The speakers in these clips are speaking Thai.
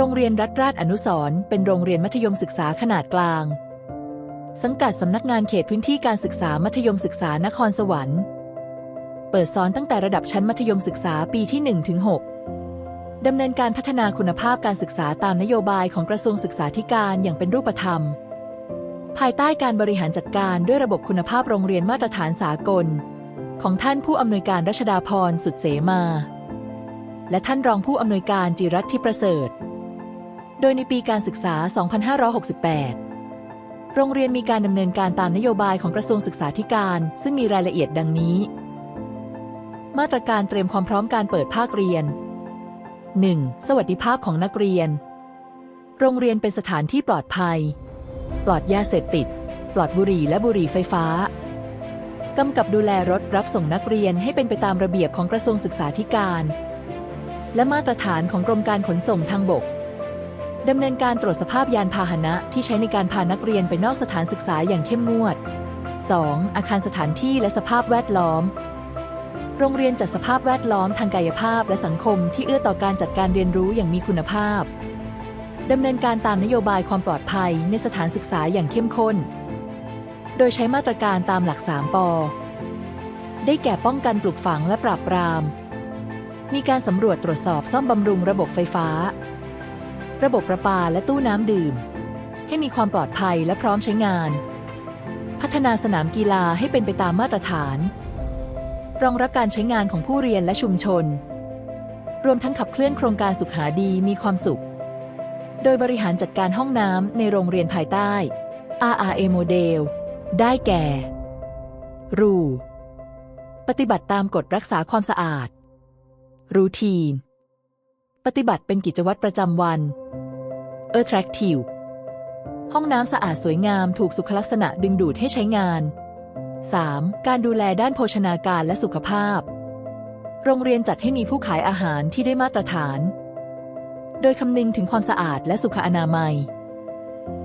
โรงเรียนรัฐราชอนุสรเป็นโรงเรียนมัธยมศึกษาขนาดกลาง สังกัดสำนักงานเขตพื้นที่การศึกษามัธยมศึกษานครสวรรค์ เปิดสอนตั้งแต่ระดับชั้นมัธยมศึกษาปีที่1ถึง6ดำเนินการพัฒนาคุณภาพการศึกษาตามนโยบายของกระทรวงศึกษาธิการอย่างเป็นรูปธรรม ภายใต้การบริหารจัดการด้วยระบบคุณภาพโรงเรียนมาตรฐานสากล ของท่านผู้อำนวยการรัชดาพรสุดเสมา และท่านรองผู้อำนวยการจิรัตที่ประเสริฐ โดยในปีการศึกษา 2568 โรงเรียนมีการดำเนินการตามนโยบายของกระทรวงศึกษาธิการ ซึ่งมีรายละเอียดดังนี้ มาตรการเตรียมความพร้อมการเปิดภาคเรียน 1. สวัสดิภาพของนักเรียน โรงเรียนเป็นสถานที่ปลอดภัย ปลอดยาเสพติด ปลอดบุหรี่และบุหรี่ไฟฟ้ากำกับดูแลรถรับส่งนักเรียนให้เป็นไปตามระเบียบของกระทรวงศึกษาธิการ และมาตรฐานของกรมการขนส่งทางบก ดำเนินการตรวจสภาพยานพาหนะที่ใช้ในการพานักเรียนไปนอกสถานศึกษาอย่างเข้มงวด 2. อาคารสถานที่และสภาพแวดล้อม โรงเรียนจัดสภาพแวดล้อมทางกายภาพและสังคมที่เอื้อต่อการจัดการเรียนรู้อย่างมีคุณภาพ ดำเนินการตามนโยบายความปลอดภัยในสถานศึกษาอย่างเข้มข้น โดยใช้มาตรการตามหลัก 3ปอได้แก่ป้องกันปลูกฝังและปราบปราม มีการสำรวจตรวจสอบซ่อมบำรุงระบบไฟฟ้า ระบบประปาและตู้น้ำดื่ม ให้มีความปลอดภัยและพร้อมใช้งาน พัฒนาสนามกีฬาให้เป็นไปตามมาตรฐาน รองรับการใช้งานของผู้เรียนและชุมชน รวมทั้งขับเคลื่อนโครงการสุขหาดีมีความสุข โดยบริหารจัดการห้องน้ำในโรงเรียนภายใต้ RRA โมเดลได้แก่ รูปฏิบัติตามกฎรักษาความสะอาด รูทีน ปฏิบัติเป็นกิจวัตรประจำวัน Attractive ห้องน้ำสะอาดสวยงามถูกสุขลักษณะดึงดูดให้ใช้งาน 3. การดูแลด้านโภชนาการและสุขภาพ โรงเรียนจัดให้มีผู้ขายอาหารที่ได้มาตรฐาน โดยคำนึงถึงความสะอาดและสุขอนามัย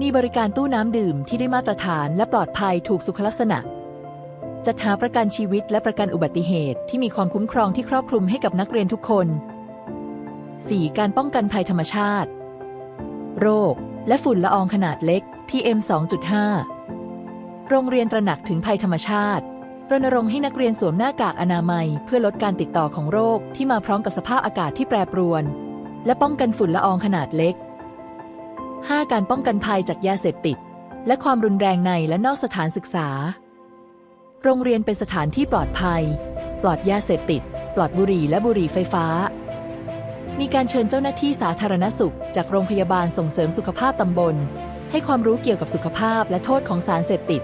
มีบริการตู้น้ำดื่มที่ได้มาตรฐานและปลอดภัยถูกสุขลักษณะ จัดหาประกันชีวิตและประกันอุบัติเหตุที่มีความคุ้มครองที่ครอบคลุมให้กับนักเรียนทุกคน 4. การป้องกันภัยธรรมชาติ โรค และฝุ่นละอองขนาดเล็ก PM 2.5 โรงเรียนตระหนักถึงภัยธรรมชาติรณรงค์ให้นักเรียนสวมหน้ากากอนามัย เพื่อลดการติดต่อของโรคที่มาพร้อมกับสภาพอากาศที่แปรปรวน และป้องกันฝุ่นละอองขนาดเล็ก 5. การป้องกันภัยจากยาเสพติด และความรุนแรงในและนอกสถานศึกษา โรงเรียนเป็นสถานที่ปลอดภัย ปลอดยาเสพติด ปลอดบุหรี่และบุหรี่ไฟฟ้า มีการเชิญเจ้าหน้าที่สาธารณสุข จากโรงพยาบาลส่งเสริมสุขภาพตำบล ให้ความรู้เกี่ยวกับสุขภาพและโทษของสารเสพติด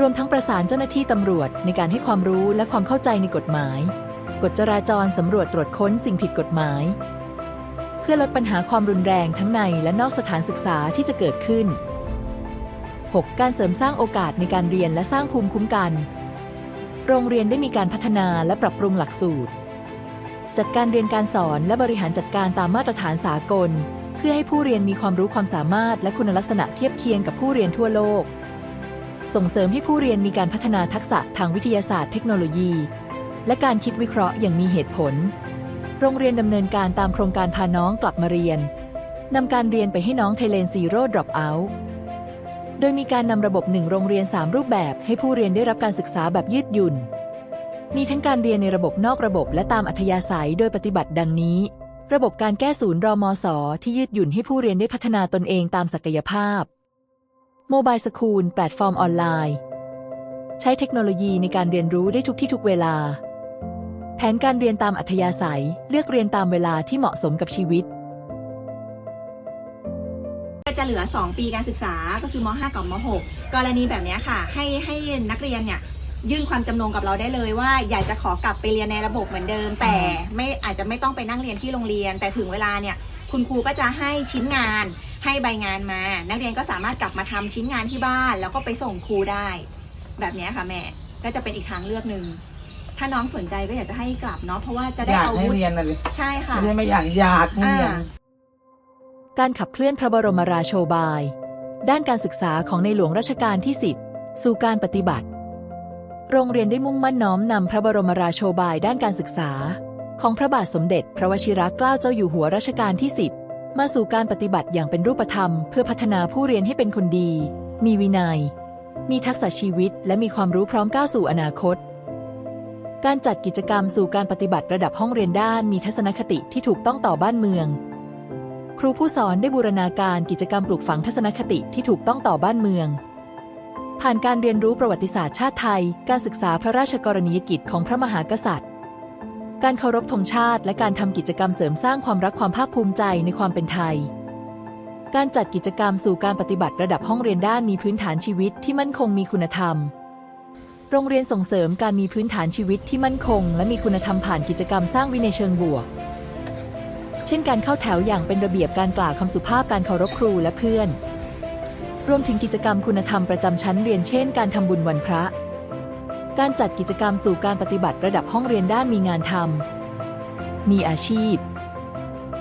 รวมทั้งประสานเจ้าหน้าที่ตำรวจในการให้ความรู้และความเข้าใจในกฎหมาย กฎจราจรสำรวจตรวจค้นสิ่งผิดกฎหมาย เพื่อลดปัญหาความรุนแรงทั้งในและนอกสถานศึกษาที่จะเกิดขึ้น 6. การเสริมสร้างโอกาสในการเรียนและสร้างภูมิคุ้มกัน โรงเรียนได้มีการพัฒนาและปรับปรุงหลักสูตร จัดการเรียนการสอนและบริหารจัดการตามมาตรฐานสากล เพื่อให้ผู้เรียนมีความรู้ความสามารถและคุณลักษณะเทียบเคียงกับผู้เรียนทั่วโลก ส่งเสริมให้ผู้เรียนมีการพัฒนาทักษะทางวิทยาศาสตร์เทคโนโลยี และการคิดวิเคราะห์อย่างมีเหตุผล โรงเรียนดำเนินการตามโครงการพาน้องกลับมาเรียนนำการเรียนไปให้น้องไทเลนซีโร่ดรอปเอาท์โดยมีการนำระบบหนึ่งโรงเรียน 3 รูปแบบให้ผู้เรียนได้รับการศึกษาแบบยืดหยุ่น มีทั้งการเรียนในระบบนอกระบบและตามอัธยาศัยโดยปฏิบัติดังนี้ ระบบการแก้ศูนย์รอมอสอที่ยืดหยุ่นให้ผู้เรียนได้พัฒนาตนเองตามศักยภาพโมบายสคูลแพลตฟอร์มออนไลน์ ใช้เทคโนโลยีในการเรียนรู้ได้ทุกที่ทุกเวลา แผนการเรียนตามอัธยาศัย เลือกเรียนตามเวลาที่เหมาะสมกับชีวิตก็จะเหลือ 2 ปีการศึกษาก็คือม .5 กับม .6 กรณีแบบนี้ค่ะ ให้ให้นักเรียนเนี่ย ยื่นความจำนงกับเราได้เลยว่าอยากจะขอกลับไปเรียนในระบบเหมือนเดิม แต่ไม่อาจจะไม่ต้องไปนั่งเรียนที่โรงเรียน แต่ถึงเวลาเนี่ยคุณครูก็จะให้ชิ้นงานให้ใบงานมา นักเรียนก็สามารถกลับมาทำชิ้นงานที่บ้าน แล้วก็ไปส่งครูได้ แบบเนี้ยค่ะแม่ก็จะเป็นอีกทางเลือกหนึ่งถ้าน้องสนใจก็อยากจะให้กลับเนาะเพราะว่าจะได้อยากอาให้วุธเรียนอะไรใช่ค่ะไม่ใช่ไม่อยากอยากให้เรียนอ่าการขับเคลื่อนพระบรมราโชบาย ด้านการศึกษาของในหลวงรัชกาลที่ 10 สู่การปฏิบัติ โรงเรียนได้มุ่งมั่นน้อมนำพระบรมราโชบายด้านการศึกษา ของพระบาทสมเด็จ พระวชิรเกล้าเจ้าอยู่หัวรัชกาลที่ 10 มาสู่การปฏิบัติอย่างเป็นรูปธรรม เพื่อพัฒนาผู้เรียนให้เป็นคนดี มีวินัย มีทักษะชีวิต และมีความรู้พร้อมก้าวสู่อนาคต การจัดกิจกรรมสู่การปฏิบัติระดับห้องเรียนด้านมีทัศนคติที่ถูกต้องต่อบ้านเมือง ครูผู้สอนได้บูรณาการกิจกรรมปลูกฝังทัศนคติที่ถูกต้องต่อบ้านเมือง ผ่านการเรียนรู้ประวัติศาสตร์ชาติไทย การศึกษาพระราชกรณียกิจของพระมหากษัตริย์ การเคารพธงชาติ และการทำกิจกรรมเสริมสร้างความรักความภาคภูมิใจในความเป็นไทย การจัดกิจกรรมสู่การปฏิบัติระดับห้องเรียนด้านมีพื้นฐานชีวิตที่มั่นคงมีคุณธรรม โรงเรียนส่งเสริมการมีพื้นฐานชีวิตที่มั่นคง และมีคุณธรรมผ่านกิจกรรมสร้างวินัยเชิงบวก เช่นการเข้าแถวอย่างเป็นระเบียบการกล่าวคำสุภาพการเคารพครูและเพื่อน รวมถึงกิจกรรมคุณธรรมประจำชั้นเรียนเช่นการทำบุญวันพระ การจัดกิจกรรมสู่การปฏิบัติระดับห้องเรียนด้านมีงานทำมีอาชีพ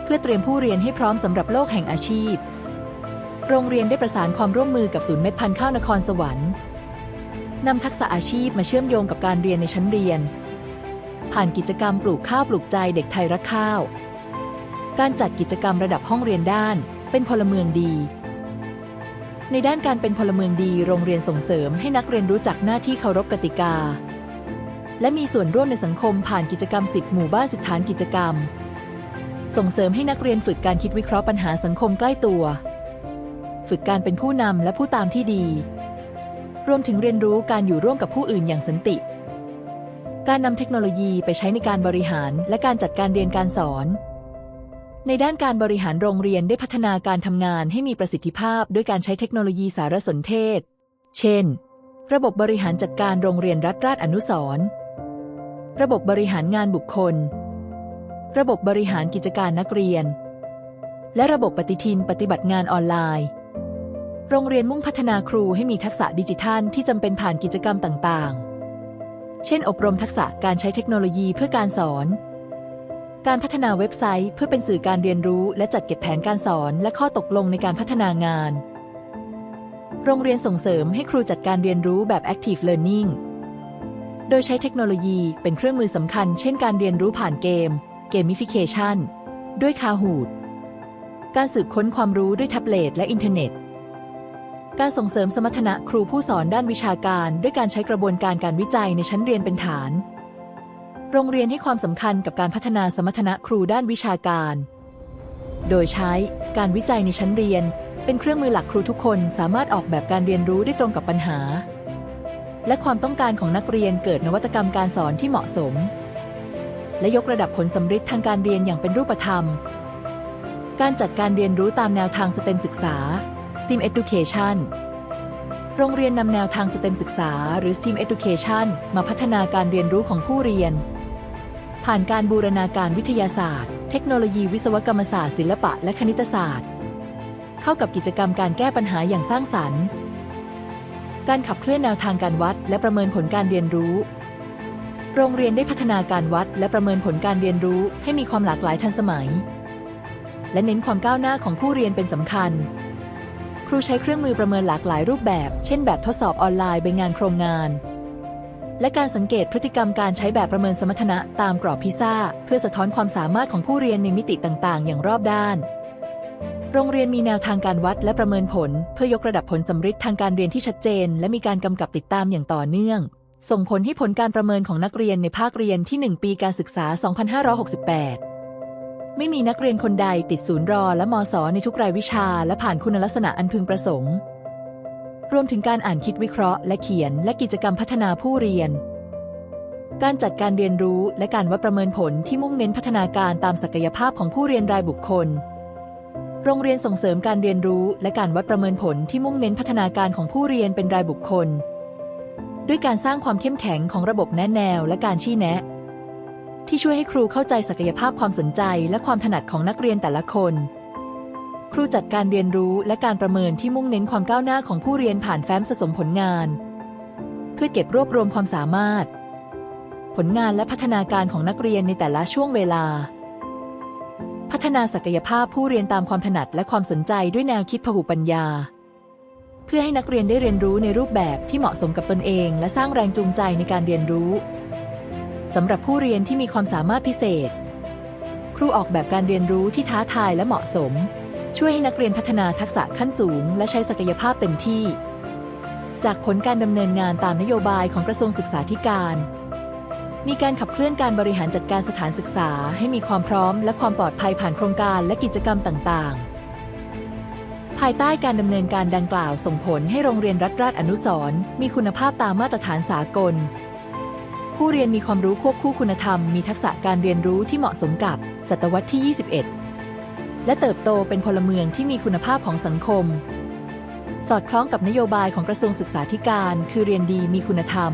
เพื่อเตรียมผู้เรียนให้พร้อมสำหรับโลกแห่งอาชีพ โรงเรียนได้ประสานความร่วมมือกับศูนย์เม็ดพันธุ์ข้าวนครสวรรค์นำทักษะอาชีพมาเชื่อมโยงกับการเรียนในชั้นเรียน ผ่านกิจกรรมปลูกข้าวปลูกใจเด็กไทยรักข้าว การจัดกิจกรรมระดับห้องเรียนด้านเป็นพลเมืองดี ในด้านการเป็นพลเมืองดีโรงเรียนส่งเสริมให้นักเรียนรู้จักหน้าที่เคารพกติกา และมีส่วนร่วมในสังคมผ่านกิจกรรม 10 หมู่บ้านสิบฐานกิจกรรม ส่งเสริมให้นักเรียนฝึกการคิดวิเคราะห์ปัญหาสังคมใกล้ตัว ฝึกการเป็นผู้นำและผู้ตามที่ดี รวมถึงเรียนรู้การอยู่ร่วมกับผู้อื่นอย่างสันติ การนำเทคโนโลยีไปใช้ในการบริหารและการจัดการเรียนการสอน ในด้านการบริหารโรงเรียนได้พัฒนาการทำงานให้มีประสิทธิภาพด้วยการใช้เทคโนโลยีสารสนเทศ เช่น ระบบบริหารจัดการโรงเรียนรัฐราชอนุสร์ระบบบริหารงานบุคคล ระบบบริหารกิจการนักเรียน และระบบปฏิทินปฏิบัติงานออนไลน์ โรงเรียนมุ่งพัฒนาครูให้มีทักษะดิจิทัลที่จำเป็นผ่านกิจกรรมต่างๆ เช่น อบรมทักษะการใช้เทคโนโลยีเพื่อการสอน การพัฒนาเว็บไซต์เพื่อเป็นสื่อการเรียนรู้ และจัดเก็บแผนการสอนและข้อตกลงในการพัฒนางาน โรงเรียนส่งเสริมให้ครูจัดการเรียนรู้แบบ Active Learning โดยใช้เทคโนโลยีเป็นเครื่องมือสำคัญ เช่นการเรียนรู้ผ่านเกม Gamification ด้วยคาหูดการสืบค้นความรู้ด้วยแท็บเล็ตและอินเทอร์เน็ต การส่งเสริมสมรรถนะครูผู้สอนด้านวิชาการ ด้วยการใช้กระบวนการการวิจัยในชั้นเรียนเป็นฐาน โรงเรียนให้ความสำคัญกับการพัฒนาสมรรถนะครูด้านวิชาการ โดยใช้การวิจัยในชั้นเรียน เป็นเครื่องมือหลักครูทุกคนสามารถออกแบบการเรียนรู้ได้ตรงกับปัญหา และความต้องการของนักเรียนเกิดนวัตกรรมการสอนที่เหมาะสม และยกระดับผลสำฤทธิ์ทางการเรียนอย่างเป็นรูปธรรม การจัดการเรียนรู้ตามแนวทาง STEM ศึกษา STEAM Education โรงเรียนนำแนวทาง STEM ศึกษา หรือ STEAM Education มาพัฒนาการเรียนรู้ของผู้เรียน ผ่านการบูรณาการวิทยาศาสตร์ เทคโนโลยีวิศวกรรมศาสตร์ศิลปะและคณิตศาสตร์ เข้ากับกิจกรรมการแก้ปัญหาอย่างสร้างสรรค์ การขับเคลื่อนแนวทางการวัด และประเมินผลการเรียนรู้ โรงเรียนได้พัฒนาการวัด และประเมินผลการเรียนรู้ ให้มีความหลากหลายทันสมัย และเน้นความก้าวหน้าของผู้เรียนเป็นสำคัญ ครูใช้เครื่องมือประเมินหลากหลายรูปแบบ เช่นแบบทดสอบออนไลน์เป็นงานโครงงาน และการสังเกตพฤติกรรมการใช้แบบประเมินสมรรถนะตามกรอบพิซ่า เพื่อสะท้อนความสามารถของผู้เรียนในมิติต่างๆ อย่างรอบด้าน โรงเรียนมีแนวทางการวัดและประเมินผล เพื่อยกระดับผลสำฤทธิ์ทางการเรียนที่ชัดเจน และมีการกำกับติดตามอย่างต่อเนื่อง ส่งผลให้ผลการประเมินของนักเรียนในภาคเรียนที่ 1 ปีการศึกษา 2568ไม่มีนักเรียนคนใดติดศูนย์รอและมศในทุกรายวิชา และผ่านคุณลักษณะอันพึงประสงค์ รวมถึงการอ่านคิดวิเคราะห์และเขียนและกิจกรรมพัฒนาผู้เรียน การจัดการเรียนรู้และการวัดประเมินผลที่มุ่งเน้นพัฒนาการตามศักยภาพของผู้เรียนรายบุคคล โรงเรียนส่งเสริมการเรียนรู้และการวัดประเมินผลที่มุ่งเน้นพัฒนาการของผู้เรียนเป็นรายบุคคล ด้วยการสร้างความเข้มแข็งของระบบแนะแนวและการชี้แนะ ที่ช่วยให้ครูเข้าใจศักยภาพความสนใจและความถนัดของนักเรียนแต่ละคน ครูจัดการเรียนรู้และการประเมินที่มุ่งเน้นความก้าวหน้าของผู้เรียนผ่านแฟ้มสะสมผลงาน เพื่อเก็บรวบรวมความสามารถ ผลงานและพัฒนาการของนักเรียนในแต่ละช่วงเวลา พัฒนาศักยภาพผู้เรียนตามความถนัดและความสนใจด้วยแนวคิดพหุปัญญา เพื่อให้นักเรียนได้เรียนรู้ในรูปแบบที่เหมาะสมกับตนเอง และสร้างแรงจูงใจในการเรียนรู้สำหรับผู้เรียนที่มีความสามารถพิเศษ ครูออกแบบการเรียนรู้ที่ท้าทายและเหมาะสม ช่วยให้นักเรียนพัฒนาทักษะขั้นสูง และใช้ศักยภาพเต็มที่ จากผลการดำเนินงานตามนโยบายของกระทรวงศึกษาธิการ มีการขับเคลื่อนการบริหารจัดการสถานศึกษา ให้มีความพร้อม และความปลอดภัยผ่านโครงการและกิจกรรมต่างๆ ภายใต้การดำเนินการดังกล่าวส่งผลให้โรงเรียนรัฐราชอนุสรมีคุณภาพตามมาตรฐานสากลผู้เรียนมีความรู้ควบคู่คุณธรรม มีทักษะการเรียนรู้ที่เหมาะสมกับ ศตวรรษที่ 21 และเติบโตเป็นพลเมืองที่มีคุณภาพของสังคม สอดคล้องกับนโยบายของกระทรวงศึกษาธิการ คือเรียนดีมีคุณธรรม